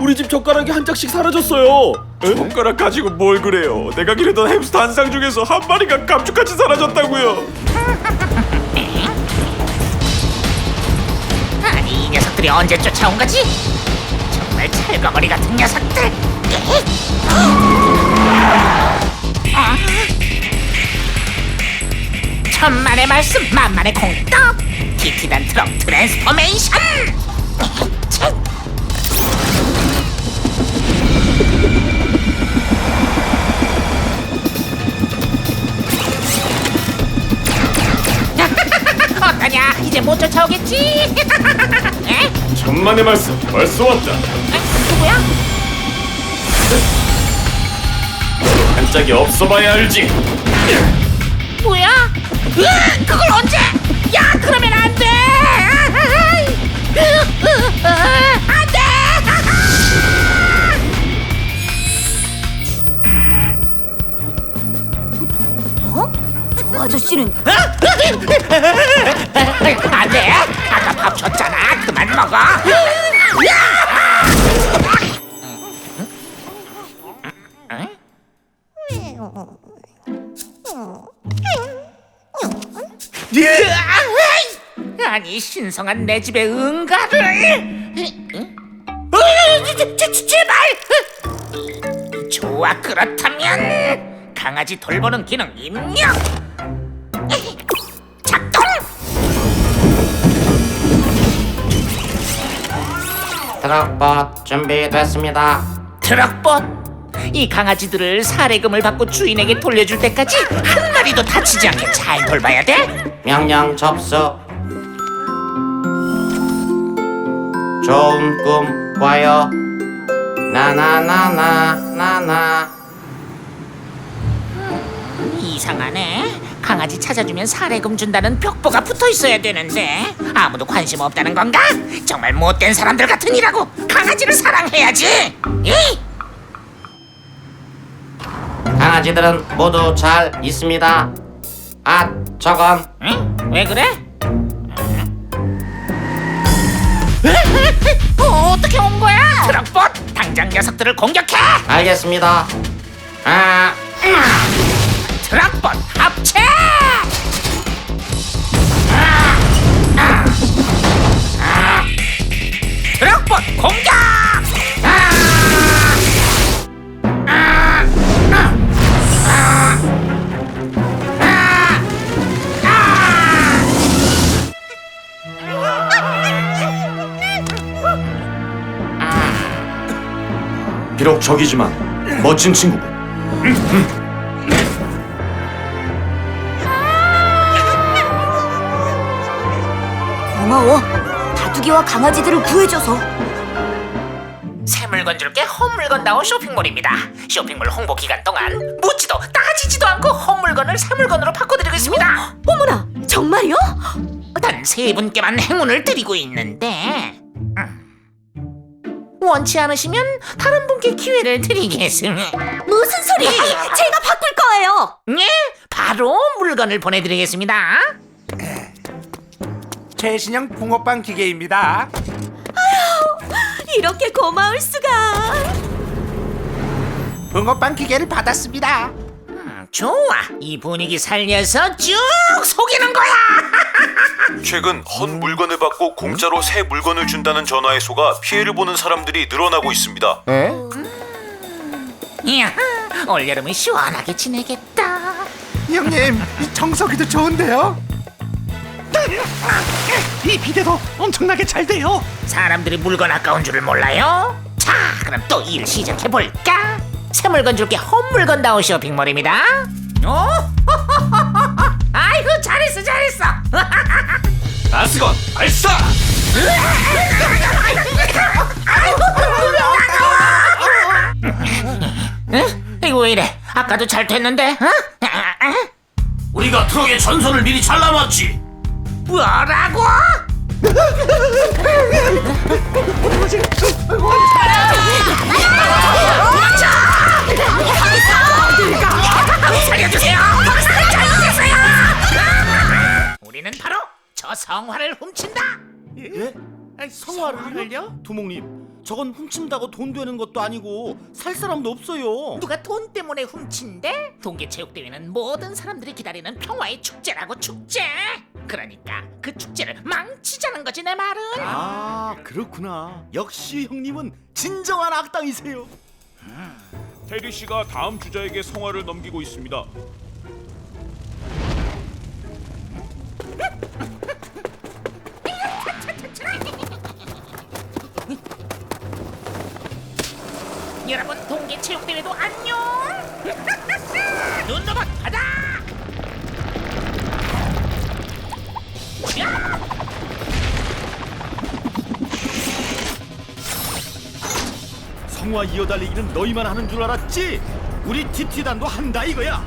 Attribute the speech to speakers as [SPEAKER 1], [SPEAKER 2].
[SPEAKER 1] 우리 집 젓가락이 한 짝씩 사라졌어요. 에?
[SPEAKER 2] 손가락 가지고 뭘 그래요? 내가 기르던 햄스터 한 쌍 중에서 한 마리가 감쪽같이 사라졌다고요.
[SPEAKER 3] 아니 이 녀석들이 언제 쫓아온 거지? 정말 찰거머리 같은 녀석들. 에? 아. 천만의 말씀 만만의 공떡 티티단 트럭 트랜스포메이션. 쳇. 어떠냐? 이제 못 쫓아오겠지? 에?
[SPEAKER 1] 천만의 말씀 벌써 왔다.
[SPEAKER 3] 에? 누구야?
[SPEAKER 1] 한 짝이 없어봐야 알지.
[SPEAKER 3] 뭐야? 으악, 그걸 언제? 야, 그러면 안
[SPEAKER 4] 씨는
[SPEAKER 3] 안 돼! 아까 밥 줬잖아. 그만 먹어. 아니 신성한 내 집에 응가를 어, 제발 좋아 그렇다면 강아지 돌보는 기능 입력
[SPEAKER 5] 트럭봇 준비됐습니다.
[SPEAKER 3] 트럭봇 이 강아지들을 사례금을 받고 주인에게 돌려줄 때까지 한 마리도 다치지 않게 잘 돌봐야 돼
[SPEAKER 5] 명령 접수. 좋은 꿈 꿔요. 나나나나 나나.
[SPEAKER 3] 이상하네 강아지 찾아주면 사례금 준다는 벽보가 붙어 있어야 되는데 아무도 관심 없다는 건가? 정말 못된 사람들 같으니라고 강아지를 사랑해야지 이?
[SPEAKER 5] 강아지들은 모두 잘 있습니다. 아, 저건
[SPEAKER 3] 응? 왜 그래? 어, 어떻게 온 거야? 트럭봇 당장 녀석들을 공격해
[SPEAKER 5] 알겠습니다. 아,
[SPEAKER 3] 트럭봇 합체 트럭봇 공격
[SPEAKER 2] 비록 적이지만 멋진 친구고.
[SPEAKER 4] 고마워. 바둑이와 강아지들을 구해줘서.
[SPEAKER 3] 새 물건 줄게 헛물건 나온 쇼핑몰입니다 쇼핑몰 홍보 기간 동안 묻지도 따지지도 않고 헛물건을 새 물건으로 바꿔드리고 있습니다
[SPEAKER 4] 어머나, 정말요?
[SPEAKER 3] 단 세 분께만 행운을 드리고 있는데 음. 원치 않으시면 다른 분께 기회를 드리겠습니다
[SPEAKER 4] 무슨 소리? 제가 바꿀 거예요.
[SPEAKER 3] 예, 바로 물건을 보내드리겠습니다
[SPEAKER 6] 최신형 붕어빵 기계입니다.
[SPEAKER 4] 이렇게 고마울 수가.
[SPEAKER 6] 붕어빵 기계를 받았습니다.
[SPEAKER 3] 음, 좋아 이 분위기 살려서 쭉 속이는 거야
[SPEAKER 2] 최근 헛 물건을 받고 공짜로 새 물건을 준다는 전화의 수가 피해를 보는 사람들이 늘어나고 있습니다.
[SPEAKER 3] 이야 올여름은 시원하게 지내겠다
[SPEAKER 6] 형님, 이 청소기도 좋은데요? 이 비데도 엄청나게 잘 돼요.
[SPEAKER 3] 사람들이 물건 아까운 줄을 몰라요? 자, 그럼 또 일 시작해 볼까? 새 물건 줄게 헛물건 다운 쇼핑몰입니다. 어? 아이고 잘했어 잘했어.
[SPEAKER 1] 나스건 발사.
[SPEAKER 3] 응? 이거 왜 이래? 아까도 잘 됐는데? 어?
[SPEAKER 1] 우리가 트럭의 전선을 미리 잘라놨지.
[SPEAKER 3] 뭐라고? 살려주세요! 우리는 바로 저 성화를 훔친다.
[SPEAKER 6] 예? 아니, 성화를요? 두목님,
[SPEAKER 7] 저건 훔친다고 돈 되는 것도 아니고 살 사람도 없어요.
[SPEAKER 3] 누가 돈 때문에 훔친대? 동계 체육대회는 모든 사람들이 기다리는 평화의 축제라고 축제. 그러니까 그 축제를 망치자는 거지 내 말은.
[SPEAKER 7] 아 그렇구나. 역시 형님은 진정한 악당이세요.
[SPEAKER 2] 테리 씨가 다음 주자에게 성화를 넘기고 있습니다.
[SPEAKER 3] 여러분 동계 체육대회도 안녕. 눈 넘어 바닥.
[SPEAKER 7] 성화 이어달리기는 너희만 하는 줄 알았지? 우리 TT단도 한다 이거야.